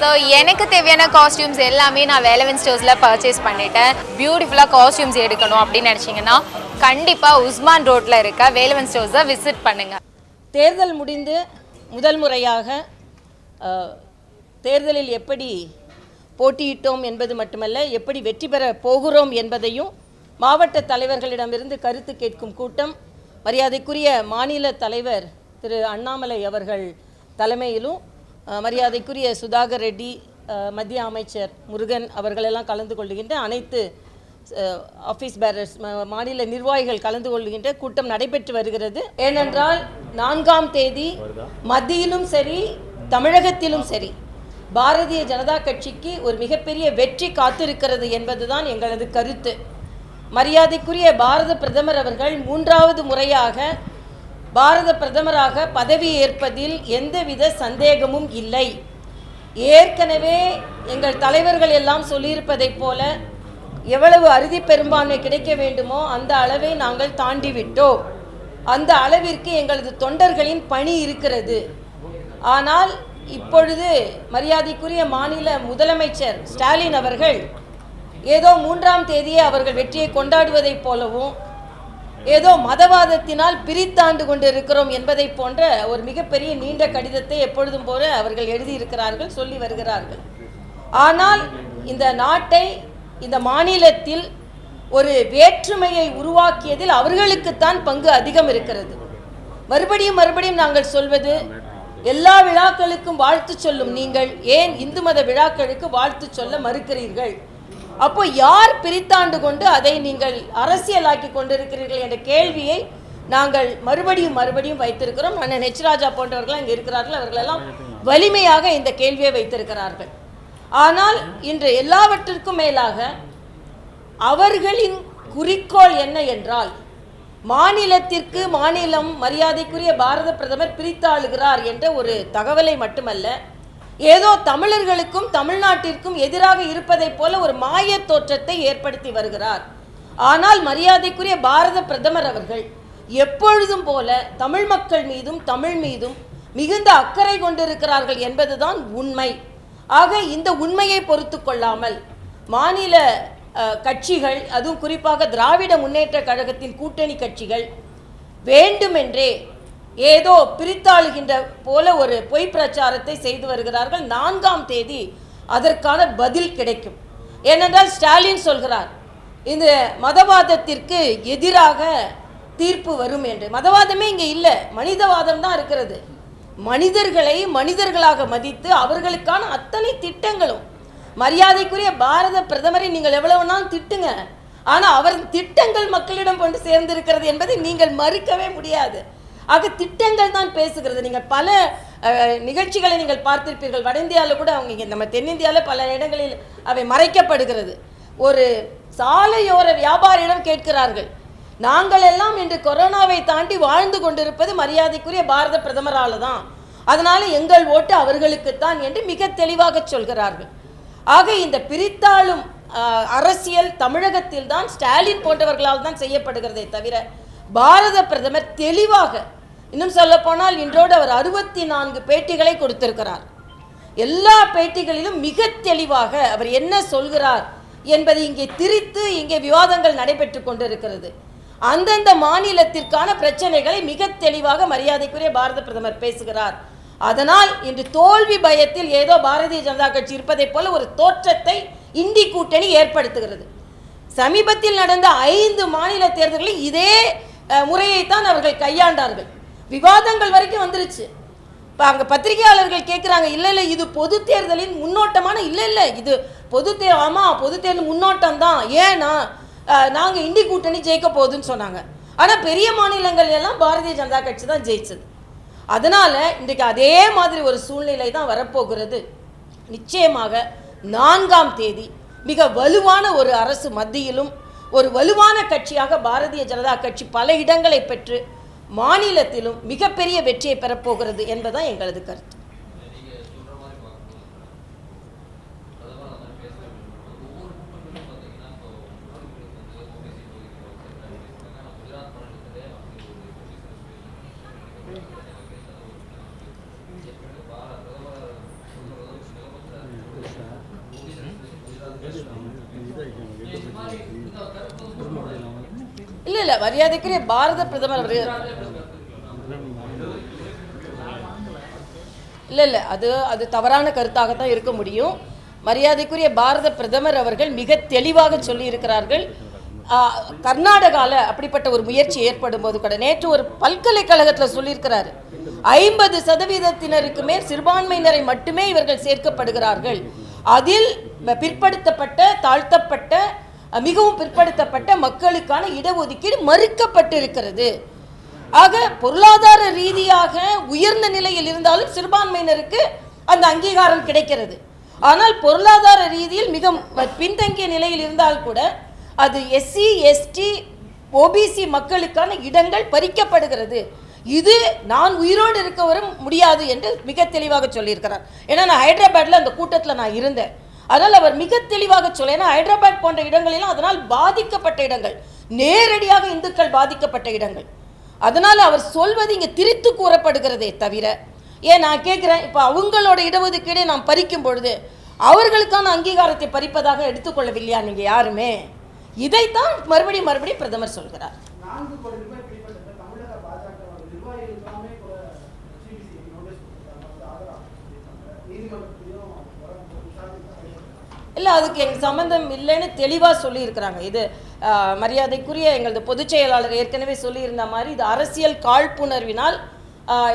So எனக்கு தேவையான costumes எல்லாமே நான் வேலவன் ஸ்டோர்ஸில் பர்ச்சேஸ் பண்ணிட்டேன். பியூட்டிஃபுல்லாக காஸ்டியூம்ஸ் எடுக்கணும் அப்படின்னு நினச்சிங்கன்னா கண்டிப்பாக உஸ்மான் ரோட்டில் இருக்க வேலவன் ஸ்டோர்ஸை விசிட் பண்ணுங்கள் தேர்தல் முடிந்து முதல் முறையாக தேர்தலில் எப்படி போட்டியிட்டோம் என்பது மட்டுமல்ல எப்படி வெற்றி பெற போகிறோம் என்பதையும் மாவட்ட தலைவர்களிடமிருந்து கருத்து கேட்கும் கூட்டம் மரியாதைக்குரிய மாநில தலைவர் திரு அண்ணாமலை அவர்கள் தலைமையிலும் மரியாதைக்குரிய சுதாகர் ரெட்டி மத்திய அமைச்சர் முருகன் அவர்களெல்லாம் கலந்து கொள்கின்ற அனைத்து ஆஃபீஸ் பேரர்ஸ் மாநில நிர்வாகிகள் கலந்து கொள்கின்ற கூட்டம் நடைபெற்று வருகிறது. ஏனென்றால் நான்காம் தேதி மத்தியிலும் சரி தமிழகத்திலும் சரி பாரதிய ஜனதா கட்சிக்கு ஒரு மிகப்பெரிய வெற்றி காத்திருக்கிறது என்பதுதான் எங்களது கருத்து. மரியாதைக்குரிய பாரத பிரதமர் அவர்கள் மூன்றாவது முறையாக பாரத பிரதமராக பதவி ஏற்பதில் எந்தவித சந்தேகமும் இல்லை. ஏற்கனவே எங்கள் தலைவர்கள் எல்லாம் சொல்லியிருப்பதைப் போல எவ்வளவு அறுதி பெரும்பான்மை கிடைக்க வேண்டுமோ அந்த அளவை நாங்கள் தாண்டி விட்டோம். அந்த அளவிற்கு எங்களது தொண்டர்களின் பணி இருக்கிறது. ஆனால் இப்பொழுது மரியாதைக்குரிய மாநில முதலமைச்சர் ஸ்டாலின் அவர்கள் ஏதோ மூன்றாம் தேதியே அவர்கள் வெற்றியை கொண்டாடுவதைப் போலவும் ஏதோ மதவாதத்தினால் பிரித்தாண்டு கொண்டு இருக்கிறோம் என்பதை போன்ற ஒரு மிகப்பெரிய நீண்ட கடிதத்தை எப்பொழுதும் போல அவர்கள் எழுதியிருக்கிறார்கள் சொல்லி வருகிறார்கள். ஆனால் இந்த நாட்டை இந்த மாநிலத்தில் ஒரு வேற்றுமையை உருவாக்கியதில் அவர்களுக்குத்தான் பங்கு அதிகம் இருக்கிறது. மறுபடியும் மறுபடியும் நாங்கள் சொல்வது எல்லா விழாக்களுக்கும் வாழ்த்து சொல்லும் நீங்கள் ஏன் இந்து மத விழாக்களுக்கு வாழ்த்து சொல்ல மறுக்கிறீர்கள்? அப்போ யார் பிரித்தாண்டு கொண்டு அதை நீங்கள் அரசியலாக்கி கொண்டிருக்கிறீர்கள் என்ற கேள்வியை நாங்கள் மறுபடியும் மறுபடியும் வைத்திருக்கிறோம். அண்ணன் ஹெச் ராஜா போன்றவர்கள் அங்கே இருக்கிறார்கள். அவர்களெல்லாம் வலிமையாக இந்த கேள்வியை வைத்திருக்கிறார்கள். ஆனால் இன்று எல்லாவற்றிற்கும் மேலாக அவர்களின் குறிக்கோள் என்ன என்றால் மாநிலத்திற்கு மாநிலம் மரியாதைக்குரிய பாரத பிரதமர் பிரித்தாளுகிறார் என்ற ஒரு தகவலை மட்டுமல்ல ஏதோ தமிழர்களுக்கும் தமிழ்நாட்டிற்கும் எதிராக இருப்பதைப் போல ஒரு மாயத் தோற்றத்தை ஏற்படுத்தி வருகிறார். ஆனால் மரியாதைக்குரிய பாரத பிரதமர் அவர்கள் எப்பொழுதும் போல தமிழ் மக்கள் மீதும் தமிழ் மீதும் மிகுந்த அக்கறை கொண்டிருக்கிறார்கள் என்பதுதான் உண்மை. ஆக இந்த உண்மையை பொறுத்து கொள்ளாமல் மாநில கட்சிகள் அதுவும் குறிப்பாக திராவிட முன்னேற்ற கழகத்தின் கூட்டணி கட்சிகள் வேண்டுமென்றே ஏதோ பிரித்தாளுகின்ற போல ஒரு பொய் பிரச்சாரத்தை செய்து வருகிறார்கள் நான்காம் தேதி அதற்கான பதில் கிடைக்கும். ஏனென்றால் ஸ்டாலின் சொல்கிறார் இந்த மதவாதத்திற்கு எதிராக தீர்ப்பு வரும் என்று. மதவாதமே இங்கே இல்லை மனிதவாதம் தான் இருக்கிறது. மனிதர்களை மனிதர்களாக மதித்து அவர்களுக்கான அத்தனை திட்டங்களும் மரியாதைக்குரிய பாரத பிரதமரை நீங்கள் எவ்வளவு நாள் திட்டுங்க. ஆனால் அவர் திட்டங்கள் மக்களிடம் கொண்டு சேர்ந்திருக்கிறது என்பதை நீங்கள் மறுக்கவே முடியாது. ஆக திட்டங்கள் தான் பேசுகிறது. நீங்கள் பல நிகழ்ச்சிகளை நீங்கள் பார்த்திருப்பீர்கள். வட இந்தியாவில் கூட அவங்க இங்கே நம்ம தென்னிந்தியாவில் பல இடங்களில் அவை மறைக்கப்படுகிறது. ஒரு சாலையோர வியாபாரியிடம் கேட்கிறார்கள் நாங்கள் எல்லாம் இன்று கொரோனாவை தாண்டி வாழ்ந்து கொண்டிருப்பது மரியாதைக்குரிய பாரத பிரதமரால தான். அதனால எங்கள் ஓட்டு அவர்களுக்குத்தான் என்று மிக தெளிவாக சொல்கிறார்கள். ஆக இந்த பிரித்தாளும் அரசியல் தமிழகத்தில் தான் ஸ்டாலின் போன்றவர்களால் தான் செய்யப்படுகிறதே தவிர பாரத பிரதமர் தெளிவாக இன்னும் சொல்ல போனால் இன்றோடு அவர் அறுபத்தி நான்கு பேட்டிகளை கொடுத்திருக்கிறார். எல்லா பேட்டிகளிலும் மிக தெளிவாக அவர் என்ன சொல்கிறார் என்பதை இங்கே திரித்து இங்கே விவாதங்கள் நடைபெற்று கொண்டிருக்கிறது. அந்தந்த மாநிலத்திற்கான பிரச்சனைகளை மிக தெளிவாக மரியாதைக்குரிய பாரத பிரதமர் பேசுகிறார். அதனால் இன்று தோல்வி பயத்தில் ஏதோ பாரதிய ஜனதா கட்சி இருப்பதைப் போல ஒரு தோற்றத்தை இந்தி கூட்டணி ஏற்படுத்துகிறது. சமீபத்தில் நடந்த ஐந்து மாநில தேர்தல்களில் இதே முறையைத்தான் அவர்கள் கையாண்டார்கள். விவாதங்கள் வரைக்கும் வந்துருச்சு. இப்போ அங்கே பத்திரிகையாளர்கள் கேட்குறாங்க இல்லை இல்லை இது பொது தேர்தலின் முன்னோட்டமான இல்லை இல்லை இது பொது தே ஆமாம் பொது தேர்தல் முன்னோட்டம் தான். ஏன்னா நாங்கள் இண்டி கூட்டணி ஜெயிக்க போகுதுன்னு சொன்னாங்க. ஆனால் பெரிய மாநிலங்கள் எல்லாம் பாரதிய ஜனதா கட்சி தான் ஜெயிச்சது. அதனால் இன்றைக்கு அதே மாதிரி ஒரு சூழ்நிலை தான் வரப்போகிறது. நிச்சயமாக நான்காம் தேதி மிக வலுவான ஒரு அரசு மத்தியிலும் ஒரு வலுவான கட்சியாக பாரதிய ஜனதா கட்சி பல இடங்களை பெற்று மாநிலத்திலும் மிகப்பெரிய வெற்றியை பெறப்போகிறது என்பதுதான் எங்களது கருத்து. மரியாதைக்குரிய பாரத பிரதமர் அவர்கள் இல்லை இல்லை அது அது தவறான கருத்தாகத்தான் இருக்க முடியும். மரியாதைக்குரிய பாரத பிரதமர் அவர்கள் மிக தெளிவாக சொல்லியிருக்கிறார்கள். கர்நாடகாவில் அப்படிப்பட்ட ஒரு முயற்சி ஏற்படும் போது கூட நேற்று ஒரு பல்கலைக்கழகத்தில் சொல்லியிருக்கிறாரு. ஐம்பது சதவீதத்தினருக்கு மேல் சிறுபான்மையினரை மட்டுமே இவர்கள் சேர்க்கப்படுகிறார்கள். அதில் பிற்படுத்தப்பட்ட தாழ்த்தப்பட்ட மிகவும் பிற்படுத்தப்பட்ட மக்களுக்கான இடஒதுக்கீடு மறுக்கப்பட்டிருக்கிறது. ஆக பொருளாதார ரீதியாக உயர்ந்த நிலையில் இருந்தாலும் சிறுபான்மையினருக்கு அந்த அங்கீகாரம் கிடைக்கிறது. ஆனால் பொருளாதார ரீதியில் மிக பின்தங்கிய நிலையில் இருந்தால் கூட அது எஸ்சி எஸ்டி ஓபிசி மக்களுக்கான இடங்கள் பறிக்கப்படுகிறது. இது நான் உயிரோடு இருக்கவரும் முடியாது என்று மிக தெளிவாக சொல்லியிருக்கிறார். ஏன்னா நான் ஹைதராபாத்தில் அந்த கூட்டத்தில் நான் இருந்தேன். அதனால் அவர் மிக தெளிவாக சொல்ல ஏன்னா ஹைதராபாத் போன்ற இடங்களிலும் அதனால் பாதிக்கப்பட்ட இடங்கள் நேரடியாக இந்துக்கள் பாதிக்கப்பட்ட இடங்கள். அதனால் அவர் சொல்வது இங்கே திரித்து கூறப்படுகிறதே தவிர ஏன் நான் கேட்குறேன் இப்போ அவங்களோட இடஒதுக்கீடை நாம் பறிக்கும் பொழுது அவர்களுக்கான அங்கீகாரத்தை பறிப்பதாக எடுத்துக்கொள்ளவில்லையா நீங்கள் யாருமே? இதைத்தான் மறுபடியும் மறுபடியும் பிரதமர் சொல்கிறார். நான்கு கோடி ரூபாய் பிடிப்பட்ட தமிழக பாஜக நிர்வாகிகளுக்காமே கூட சிபிசி நோட்டீஸ் கொடுத்தாங்க அது ஆதரவு நீதிமன்றத்திலையும் வர விசாரணை இல்லை அதுக்கு எங்கள் சம்மந்தம் இல்லைன்னு தெளிவாக சொல்லியிருக்கிறாங்க. இது மரியாதைக்குரிய எங்களது பொதுச் செயலாளர் ஏற்கனவே சொல்லியிருந்த மாதிரி இது அரசியல் காழ்ப்புணர்வினால்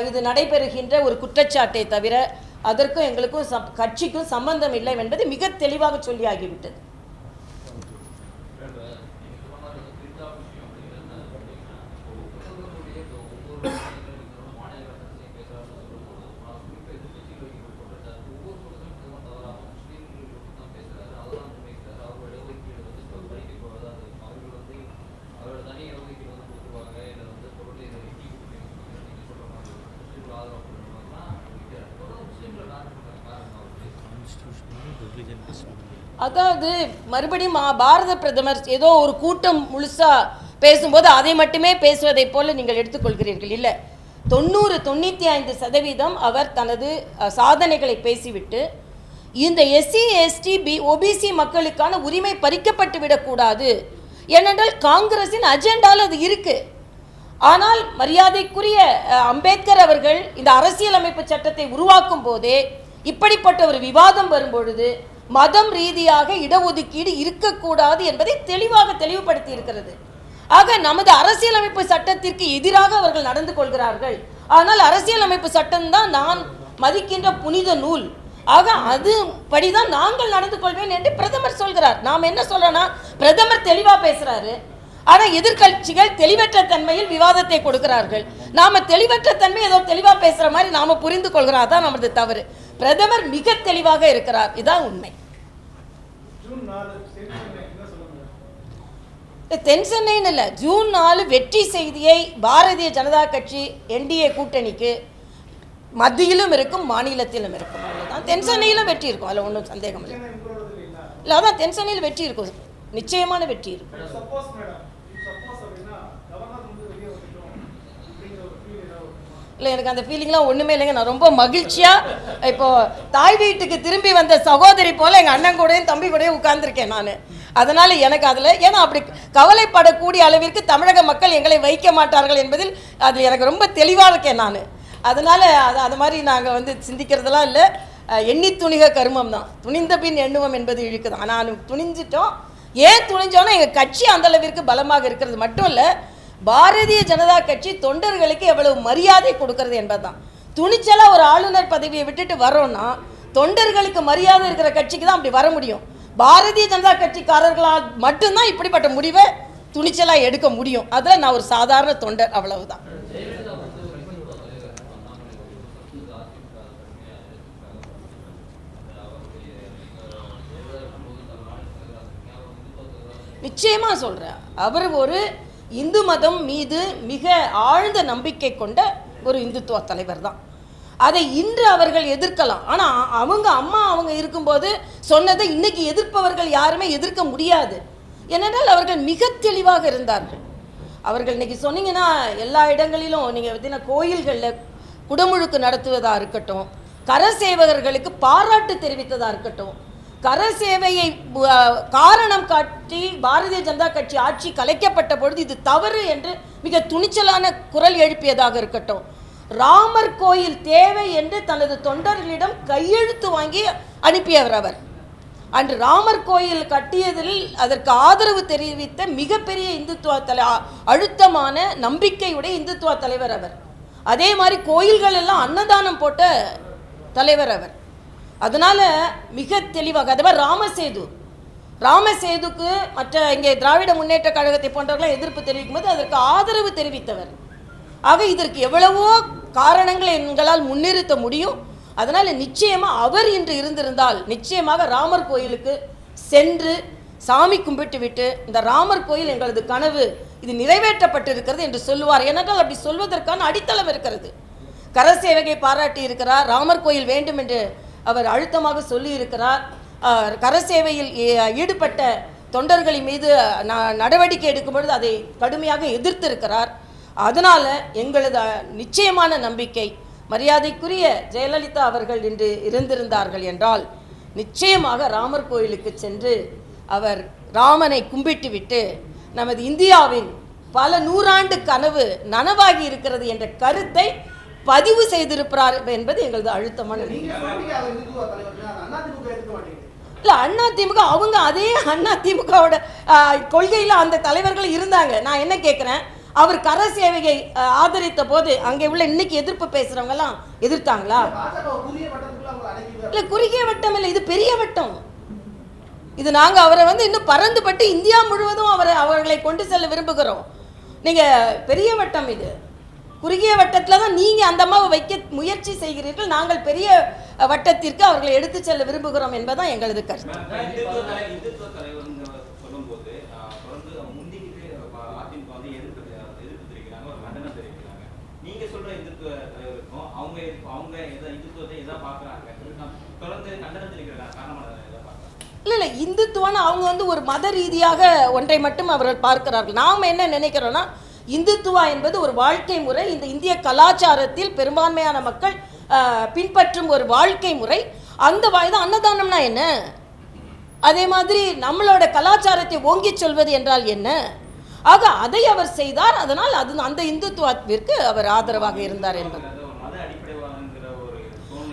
இது நடைபெறுகின்ற ஒரு குற்றச்சாட்டை தவிர அதற்கும் எங்களுக்கும் சம் கட்சிக்கும் சம்பந்தம் இல்லை என்பது மிக தெளிவாக சொல்லியாகிவிட்டது. அதாவது மறுபடியும் பாரத பிரதமர் ஏதோ ஒரு கூட்டம் முழுசா பேசும்போது அதை மட்டுமே பேசுவதைப் போல நீங்கள் எடுத்துக்கொள்கிறீர்கள். இல்லை. தொண்ணூறு தொண்ணூற்றி ஐந்து சதவீதம் அவர் தனது சாதனைகளை பேசிவிட்டு இந்த எஸ்சி எஸ்டி பி ஓபிசி மக்களுக்கான உரிமை பறிக்கப்பட்டு விடக்கூடாது. ஏனென்றால் காங்கிரஸின் அஜெண்டால் அது இருக்கு. ஆனால் மரியாதைக்குரிய அம்பேத்கர் அவர்கள் இந்த அரசியலமைப்பு சட்டத்தை உருவாக்கும் போதே இப்படிப்பட்ட ஒரு விவாதம் வரும்பொழுது மதம் ரீதியாக இடஒதுக்கீடு இருக்கக்கூடாது என்பதை தெளிவாக தெளிவுபடுத்தி இருக்கிறது ஆக நமது அரசியலமைப்பு சட்டத்திற்கு எதிராக அவர்கள் நடந்து கொள்கிறார்கள். ஆனால் அரசியலமைப்பு சட்டம்தான் நான் மதிக்கின்ற புனித நூல். ஆக அது படிதான் நாங்கள் நடந்து கொள்வேன் என்று பிரதமர் சொல்கிறார். நாம் என்ன சொல்றோம்னா பிரதமர் தெளிவாக பேசுறாரு. ஆனா எதிர்க்கட்சிகள் தெளிவற்ற தன்மையில் விவாதத்தை கொடுக்கிறார்கள். நாம தெளிவற்ற தன்மை ஏதோ தெளிவா பேசுற மாதிரி நாம புரிந்து கொள்கிறோம் அதான் நமது தவறு. பிரதமர் மிக தெளிவாக இருக்கிறார். இதான் உண்மை. ஜூன் நாலு செய்தி என்ன சொல்லுங்க தென் சென்னைன்னு இல்லை. ஜூன் நாலு வெற்றி செய்தியை பாரதிய ஜனதா கட்சி என்டிஏ கூட்டணிக்கு மத்தியிலும் இருக்கும் மாநிலத்திலும் இருக்கும். அவ்வளவுதான். தென் சென்னையிலும் வெற்றி இருக்கும். அதில் ஒன்றும் சந்தேகம் இல்லை. இல்லை. அதான் தென் சென்னையில் வெற்றி இருக்கும். நிச்சயமான வெற்றி இருக்கும். இல்லை எனக்கு அந்த ஃபீலிங்லாம் ஒன்றுமே இல்லைங்க. நான் ரொம்ப மகிழ்ச்சியாக இப்போ தாய் வீட்டுக்கு திரும்பி வந்த சகோதரி போல் எங்கள் அண்ணன் கூடயும் தம்பி கூடயும் உட்காந்துருக்கேன் நான். அதனால் எனக்கு அதில் ஏன்னா அப்படி கவலைப்படக்கூடிய அளவிற்கு தமிழக மக்கள் எங்களை வைக்க மாட்டார்கள் என்பதில் அதில் எனக்கு ரொம்ப தெளிவாக இருக்கேன் நான். அதனால் அது அது மாதிரி நாங்கள் வந்து சிந்திக்கிறதெல்லாம் இல்லை. எண்ணி துணிக கருமம் தான். துணிந்த பின் எண்ணுவோம் என்பது இழுக்குதான் நான் துணிஞ்சிட்டோம். ஏன் துணிஞ்சோன்னா எங்கள் கட்சி அந்தளவிற்கு பலமாக இருக்கிறது மட்டும் இல்லை. பாரதிய ஜனதா கட்சி தொண்டர்களுக்கு எவ்வளவு மரியாதை கொடுக்கறது என்பதுதான். துணிச்சலா ஒரு ஆளுநர் பதவியை விட்டுட்டு வரோன்னா தொண்டர்களுக்கு மரியாதை இருக்கிற கட்சிக்கு தான் அப்படி வர முடியும். பாரதிய ஜனதா கட்சிக்காரர்களால் மட்டும்தான் இப்படிப்பட்ட முடிவை துணிச்சலா எடுக்க முடியும். அதில் நான் ஒரு சாதாரண தொண்டர் அவ்வளவுதான். நிச்சயமா சொல்றேன். அவர் ஒரு இந்து மதம் மீது மிக ஆழ்ந்த நம்பிக்கை கொண்ட ஒரு இந்துத்துவ தலைவர் தான் அதை இன்று அவர்கள் எதிர்க்கலாம். ஆனால் அவங்க அம்மா அவங்க இருக்கும்போது சொன்னதை இன்னைக்கு எதிர்ப்பவர்கள் யாருமே எதிர்க்க முடியாது. ஏனென்றால் அவர்கள் மிக தெளிவாக இருந்தார்கள். அவர்கள் இன்னைக்கு சொன்னீங்கன்னா எல்லா இடங்களிலும் நீங்கள் பார்த்தீங்கன்னா கோயில்களில் குடமுழுக்கு நடத்துவதாக இருக்கட்டும் கர சேவகர்களுக்கு பாராட்டு தெரிவித்ததாக இருக்கட்டும் கர சேவையை காரணம் காட்டி பாரதிய ஜனதா கட்சி ஆட்சி கலைக்கப்பட்ட பொழுது இது தவறு என்று மிக துணிச்சலான குரல் எழுப்பியதாக இருக்கட்டும். ராமர் கோயில் தேவை என்று தனது தொண்டர்களிடம் கையெழுத்து வாங்கி அனுப்பியவர் அவர். அன்று ராமர் கோயில் கட்டியதில் அதற்கு ஆதரவு தெரிவித்த மிகப்பெரிய இந்துத்துவ தலை அழுத்தமான நம்பிக்கையுடைய இந்துத்துவ தலைவர் அவர். அதே மாதிரி கோயில்கள் எல்லாம் அன்னதானம் போட்ட தலைவர் அவர். அதனால் மிக தெளிவாக அதுவே ராமசேது. ராமசேதுக்கு மற்ற இங்கே திராவிட முன்னேற்ற கழகத்தை போன்றவர்களாம் எதிர்ப்பு தெரிவிக்கும் போது அதற்கு ஆதரவு தெரிவித்தவர். ஆக இதற்கு எவ்வளவோ காரணங்களை எங்களால் முன்னிறுத்த முடியும். அதனால் நிச்சயமாக அவர் இன்று இருந்திருந்தால் நிச்சயமாக ராமர் கோயிலுக்கு சென்று சாமி கும்பிட்டு விட்டு இந்த ராமர் கோயில் எங்களது கனவு இது நிறைவேற்றப்பட்டிருக்கிறது என்று சொல்லுவார். ஏனென்றால் அப்படி சொல்வதற்கான அடித்தளம் இருக்கிறது. கரசேவகை பாராட்டி இருக்கிறார் ராமர் கோயில் வேண்டும் என்று அவர் அழுத்தமாக சொல்லியிருக்கிறார். கரசேவையில் ஈடுபட்ட தொண்டர்களின் மீது ந- நடவடிக்கை எடுக்கும்பொழுது அதை கடுமையாக எதிர்த்திருக்கிறார். அதனால் எங்களது நிச்சயமான நம்பிக்கை மரியாதைக்குரிய ஜெயலலிதா அவர்கள் இன்று இருந்திருந்தார்கள் என்றால் நிச்சயமாக ராமர் கோயிலுக்கு சென்று அவர் ராமனை கும்பிட்டு விட்டு நமது இந்தியாவின் பல நூறாண்டு கனவு நனவாகி இருக்கிறது என்ற கருத்தை பதிவு செய்திருக்கிறார் என்பது எங்களது அழுத்தமான இல்லை அண்ணா திமுக அவங்க அதே அண்ணா திமுகவோட கொள்கையில் அந்த தலைவர்கள் இருந்தாங்க. நான் என்ன கேட்குறேன் அவர் கர சேவையை ஆதரித்த போது அங்கே உள்ள இன்னைக்கு எதிர்ப்பு பேசுறவங்க எல்லாம் எதிர்த்தாங்களா? இல்லை குறுகிய வட்டம் இல்லை இது பெரிய வட்டம். இது நாங்கள் அவரை வந்து இன்னும் பறந்துபட்டு இந்தியா முழுவதும் அவரை அவர்களை கொண்டு செல்ல விரும்புகிறோம். நீங்கள் பெரிய வட்டம் இது. குறுகிய வட்டத்தில் தான் நீங்கள் அந்த அம்மாவை வைக்க முயற்சி செய்கிறீர்கள். நாங்கள் பெரிய வட்டத்திற்கு அவர்களை எடுத்து செல்ல விரும்புகிறோம் என்பதுதான் எங்களது கருத்து. இல்லை இல்லை இந்துத்துவம்னு அவங்க வந்து ஒரு மத ரீதியாக ஒன்றை மட்டும் அவர்கள் பார்க்கிறார்கள். நாம் என்ன நினைக்கிறோன்னா இந்துத்துவா என்பது ஒரு வாழ்க்கை முறை. இந்த இந்திய கலாச்சாரத்தில் பெரும்பான்மையான மக்கள் பின்பற்றும் ஒரு வாழ்க்கை முறை. அந்த வாய்தான் அன்னதானம்னா என்ன? அதே மாதிரி நம்மளோட கலாச்சாரத்தை ஓங்கிச் சொல்வது என்றால் என்ன? ஆக அதை அவர் செய்தார். அதனால் அது அந்த இந்துத்துவத்திற்கு அவர் ஆதரவாக இருந்தார் என்பது.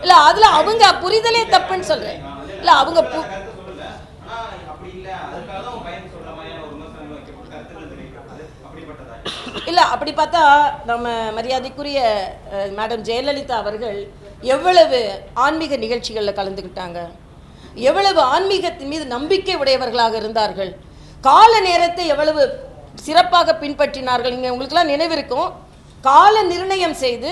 இல்லை அதில் அவங்க புரிதலே தப்புன்னு சொல்கிறேன் இல்லை அவங்க இல்லை அப்படி பார்த்தா நம்ம மரியாதைக்குரிய மேடம் ஜெயலலிதா அவர்கள் எவ்வளவு ஆன்மீக நிகழ்ச்சிகளில் கலந்துக்கிட்டாங்க எவ்வளவு ஆன்மீகத்தின் மீது நம்பிக்கை உடையவர்களாக இருந்தார்கள். கால நேரத்தை எவ்வளவு சிறப்பாக பின்பற்றினார்கள். இங்கே உங்களுக்கெல்லாம் நினைவிருக்கும். கால நிர்ணயம் செய்து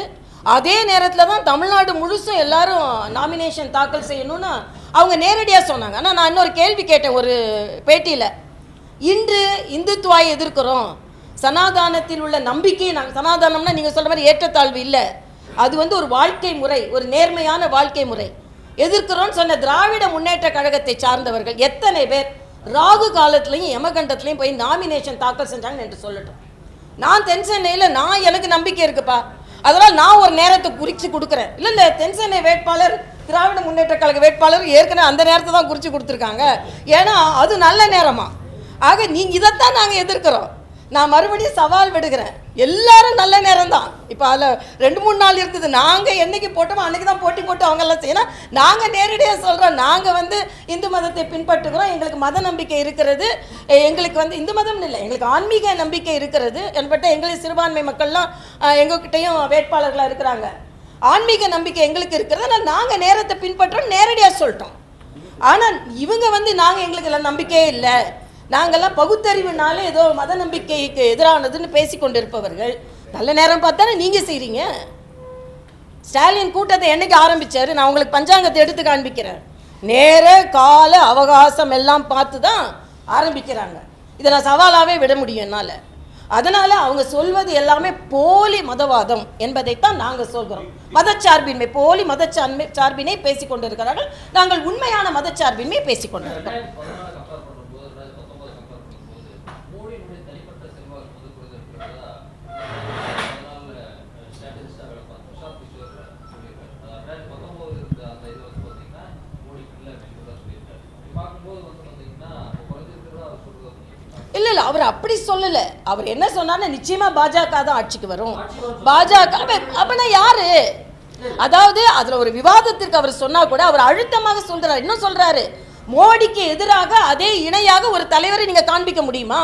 அதே நேரத்தில் தான் தமிழ்நாடு முழுசும் எல்லாரும் நாமினேஷன் தாக்கல் செய்யணும்னு அவங்க நேரடியாக சொன்னாங்க. ஆனால் நான் இன்னொரு கேள்வி கேட்டேன் ஒரு பேட்டியில். இன்று இந்துத்துவாயை எதிர்க்கிறோம். சனாதானத்தில் உள்ள நம்பிக்கையை நாங்கள் சனாதானம்னா நீங்கள் சொல்கிற மாதிரி ஏற்றத்தாழ்வு இல்லை. அது வந்து ஒரு வாழ்க்கை முறை ஒரு நேர்மையான வாழ்க்கை முறை. எதிர்க்கிறோம்னு சொன்ன திராவிட முன்னேற்ற கழகத்தை சார்ந்தவர்கள் எத்தனை பேர் ராகு காலத்துலையும் யமகண்டத்துலையும் போய் நாமினேஷன் தாக்கல் செஞ்சாங்கன்னு என்று சொல்லட்டும். நான் தென் சென்னையில் நான் எனக்கு நம்பிக்கை இருக்குப்பா. அதனால் நான் ஒரு நேரத்தை குறித்து கொடுக்குறேன். இல்லை இல்லை தென் சென்னை வேட்பாளர் திராவிட முன்னேற்ற கழக வேட்பாளர் ஏற்கனவே அந்த நேரத்தை தான் குறித்து கொடுத்துருக்காங்க. ஏன்னா அது நல்ல நேரமா? ஆக நீங்கள் இதைத்தான் நாங்கள் எதிர்க்கிறோம். நான் மறுபடியும் சவால் விடுகிறேன். எல்லாரும் நல்ல நேரம் தான் இப்போ அதில் ரெண்டு மூணு நாள் இருக்குது நாங்கள் என்னைக்கு போட்டோமோ அன்றைக்கி தான் போட்டி போட்டு அவங்கெல்லாம் செய்யணும் நாங்கள் நேரடியாக சொல்கிறோம் நாங்கள் வந்து இந்து மதத்தை பின்பற்றுகிறோம். எங்களுக்கு மத நம்பிக்கை இருக்கிறது. எங்களுக்கு வந்து இந்து மதம்னு இல்லை எங்களுக்கு ஆன்மீக நம்பிக்கை இருக்கிறது. என்பட்ட எங்களுக்கு சிறுபான்மை மக்கள்லாம் அஹ், வேட்பாளர்களாக இருக்கிறாங்க. ஆன்மீக நம்பிக்கை எங்களுக்கு இருக்கிறது. ஆனால் நாங்கள் நேரத்தை பின்பற்றோம். நேரடியாக சொல்லிட்டோம் ஆனால் இவங்க வந்து நாங்கள் எங்களுக்கு எல்லாம் நம்பிக்கையே இல்லை. நாங்கள்லாம் பகுத்தறிவுனால ஏதோ மத நம்பிக்கைக்கு எதிரானதுன்னு பேசி கொண்டிருப்பவர்கள் நல்ல நேரம் பார்த்தானே நீங்கள் செய்கிறீங்க ஸ்டாலின் கூட்டத்தை என்னைக்கு ஆரம்பிச்சாரு? நான் உங்களுக்கு பஞ்சாங்கத்தை எடுத்து காண்பிக்கிறேன். நேர கால அவகாசம் எல்லாம் பார்த்து தான் ஆரம்பிக்கிறாங்க. இதை நான் சவாலாகவே விட முடியும் என்னால். அதனால் அவங்க சொல்வது எல்லாமே போலி மதவாதம் என்பதைத்தான் நாங்கள் சொல்கிறோம் மதச்சார்பின்மை போலி மதச்சார்பை சார்பினை பேசிக் நாங்கள் உண்மையான மதச்சார்பின்மை பேசிக்கொண்டிருக்கிறோம். இல்ல இல்ல அவர் அப்படி சொல்லல. அவர் என்ன சொன்னார்னா நிச்சயமா பாஜக தான் ஆட்சிக்கு வரும். பாஜக அப்பனா யாரு? அதாவது அதுல ஒரு விவாதத்திற்கு அவர் சொன்னா கூட அவர் அழுத்தமாக சொல்றாரு. இன்னும் சொல்றாரு மோடிக்கு எதிராக அதே இணையாக ஒரு தலைவரை நீங்க காண்பிக்க முடியுமா?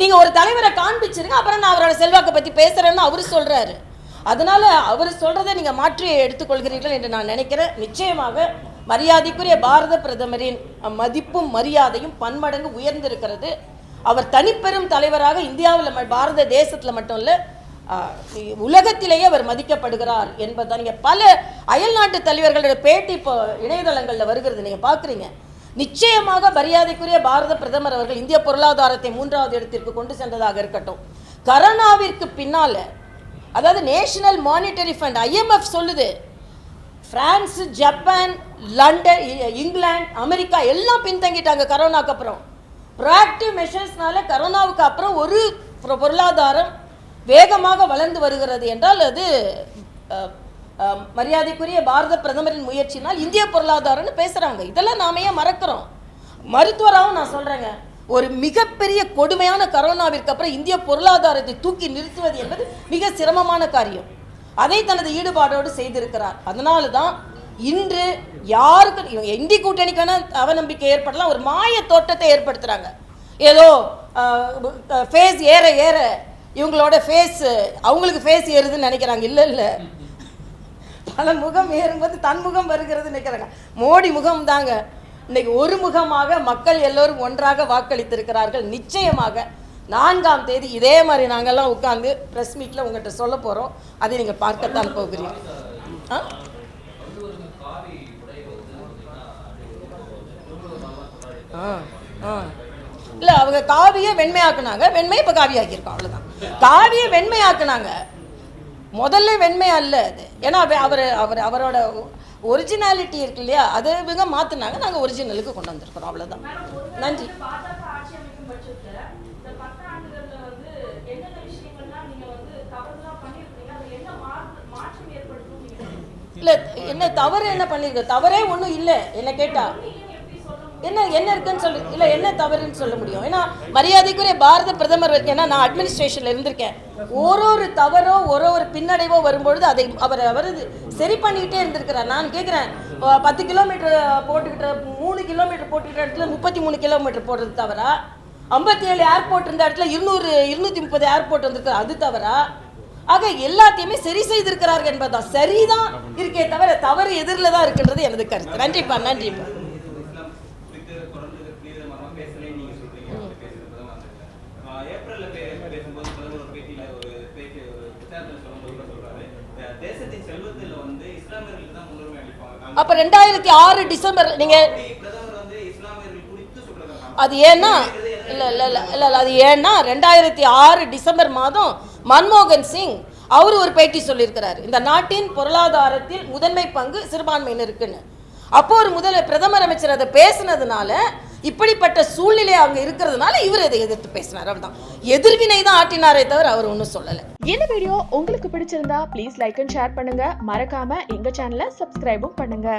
நீங்க ஒரு தலைவரை காண்பிச்சிருங்க அப்புறம் நான் அவரோட செல்வாக்கை பத்தி பேசுறேன்னு அவரு சொல்றாரு. அதனால அவர் சொல்றதை நீங்க மாற்றி எடுத்துக்கொள்கிறீர்கள் என்று நான் நினைக்கிறேன். நிச்சயமாக மரியாதைக்குரிய பாரத பிரதமரின் மதிப்பும் மரியாதையும் பன்மடங்கு உயர்ந்திருக்கிறது. அவர் தனிப்பெரும் தலைவராக இந்தியாவில் பாரத தேசத்தில் மட்டும் இல்லை உலகத்திலேயே அவர் மதிக்கப்படுகிறார் என்பதுதான். நீங்கள் பல அயல்நாட்டு தலைவர்களோட பேட்டி இப்போ இணையதளங்களில் வருகிறது. நீங்கள் பார்க்குறீங்க நிச்சயமாக மரியாதைக்குரிய பாரத பிரதமர் அவர்கள் இந்திய பொருளாதாரத்தை மூன்றாவது இடத்திற்கு கொண்டு சென்றதாக இருக்கட்டும். கரோனாவிற்கு பின்னால அதாவது நேஷனல் மானிட்டரி ஃபண்ட் ஐஎம்எஃப் சொல்லுது. பிரான்ஸ் ஜப்பான் லண்டன் இ- இங்கிலாந்து அமெரிக்கா எல்லாம் பின்தங்கிட்டாங்க கரோனாக்கு அப்புறம். ப்ராக்டிவ் மெஷர்ஸ்னால கரோனாவுக்கு அப்புறம் ஒரு பொருளாதாரம் வேகமாக வளர்ந்து வருகிறது என்றால் அது மரியாதைக்குரிய பாரத பிரதமரின் முயற்சினால் இந்திய பொருளாதாரம்னு பேசுகிறாங்க இதெல்லாம் நாம ஏன் மறக்கிறோம்? மருத்துவராகவும் நான் சொல்கிறேங்க ஒரு மிகப்பெரிய கொடுமையான கரோனாவிற்கு அப்புறம் இந்திய பொருளாதாரத்தை தூக்கி நிறுத்துவது என்பது மிக சிரமமான காரியம். அதை தனது ஈடுபாடோடு செய்திருக்கிறார். அதனால தான் இன்று யாருக்கு இவங்க இந்தி கூட்டணிக்கு அவநம்பிக்கை ஏற்படலாம் ஒரு மாய தோட்டத்தை ஏற்படுத்துகிறாங்க ஏதோ ஃபேஸ் ஏற ஏற இவங்களோட ஃபேஸ் அவங்களுக்கு ஃபேஸ் ஏறுதுன்னு நினைக்கிறாங்க. இல்லை இல்லை. பல முகம் ஏறும்போது தன் முகம் வருகிறது நினைக்கிறாங்க. மோடி முகம் தாங்க. இன்னைக்கு ஒரு முகமாக மக்கள் எல்லோரும் ஒன்றாக வாக்களித்திருக்கிறார்கள். நிச்சயமாக நான்காம் தேதி இதே மாதிரி நாங்கள்லாம் உட்காந்து ப்ரெஸ் மீட்டில் உங்கள்கிட்ட சொல்ல போகிறோம் அதை நீங்கள் பார்க்கத்தான் போகிறீர்கள். ஆ வள்ளுவருக்கு காவி உடை வந்து பார்த்தீங்கன்னா ஆ ஆ இல்லை அவங்க காவியை வெண்மையாக்குனாங்க. வெண்மை இப்போ காவியாக்கியிருக்கோம் அவ்வளோதான் காவியை வெண்மையாக்குனாங்க. முதல்ல வெண்மை அல்ல அது. ஏன்னா அவர் அவர் அவரோட ஒரிஜினாலிட்டி இருக்கு இல்லையா? அதை இவங்க மாற்றினாங்க நாங்கள் ஒரிஜினலுக்கு கொண்டு வந்திருக்கிறோம் அவ்வளோதான் நன்றி. என்ன இல்லை என்ன தவறு என்ன பண்ணியிருக்கு தவறே ஒன்றும் இல்லை என்ன கேட்டா. என்ன என்ன இருக்குன்னு சொல்லி இல்லை என்ன தவறுன்னு சொல்ல முடியும்? ஏன்னா மரியாதைக்குரிய பாரத பிரதமர் ஏன்னா நான் அட்மினிஸ்ட்ரேஷனில் இருந்திருக்கேன். ஒரு ஒரு தவறோ ஒரு ஒரு பின்னடைவோ வரும்பொழுது அதை அவர் அவர் சரி பண்ணிக்கிட்டே இருந்திருக்கிறார். நான் கேட்குறேன் பத்து கிலோமீட்டர் போட்டுக்கிட்ட மூணு கிலோமீட்டர் போட்டுக்கிட்ட இடத்துல முப்பத்தி மூணு கிலோமீட்டர் போடுறது தவறா? ஐம்பத்தி ஏழு ஏர்போர்ட் இருந்த இடத்துல இருநூறு இருநூத்தி முப்பது ஏர்போர்ட் வந்திருக்கு அது தவறா? ஆக எல்லாத்தையுமே சரி செய்திருக்கிறார்கள் என்பதுதான். சரிதான் இருக்கே தவிர தவறு எதிரில் தான் இருக்கின்றது எனது கருத்து. நன்றிப்பா நன்றிப்பா இஸ்லாம் குறித்து தொடர்ந்து தீவிரமாக பேசலைன்னு நீங்க சொல்றீங்க அப்படி பேசுறது பிரதமர் வந்திருக்காரு. ஆஹ் ஏப்ரல்ல பே- பேசும்போது பிரதமர் ஒரு பேட்டியில ஒரு பேச்சு ஒரு பிரச்சாரத்தில் சொல்லும்போது கூட சொல்றாரு "இந்த தேசத்தின் செல்வத்தில் வந்து இஸ்லாமியர்களுக்கு தான் முன்னுரிமை அளிப்பாங்க அப்ப ரெண்டாயிரத்தி ஆறு டிசம்பர் நீங்க அது ஏன்னா இல்ல இல்ல இல்ல இல்ல இல்ல, அது ஏன்னா ரெண்டாயிரத்தி ஆறு டிசம்பர் மாதம் மன்மோகன் சிங் அவர் ஒரு பேட்டி சொல்லியிருக்கிறார். இந்த நாட்டின் பொருளாதாரத்தில் முதன்மை பங்கு சிறுபான்மையினருக்குன்னு. அப்போ ஒரு முதல பிரதமர் அமைச்சர் அதை பேசுனதுனால இப்படிப்பட்ட சூழ்நிலை அவங்க இருக்கிறதுனால இவர் இதை எதிர்த்து பேசினார். அவ்வளவுதான். எதிர்வினை தான் ஆட்டினாரே தவிர அவர் ஒன்றும் சொல்லலை. இந்த வீடியோ உங்களுக்கு பிடிச்சிருந்தா ப்ளீஸ் லைக் அண்ட் ஷேர் பண்ணுங்க. மறக்காம எங்க சேனலை சப்ஸ்கிரைபும் பண்ணுங்க.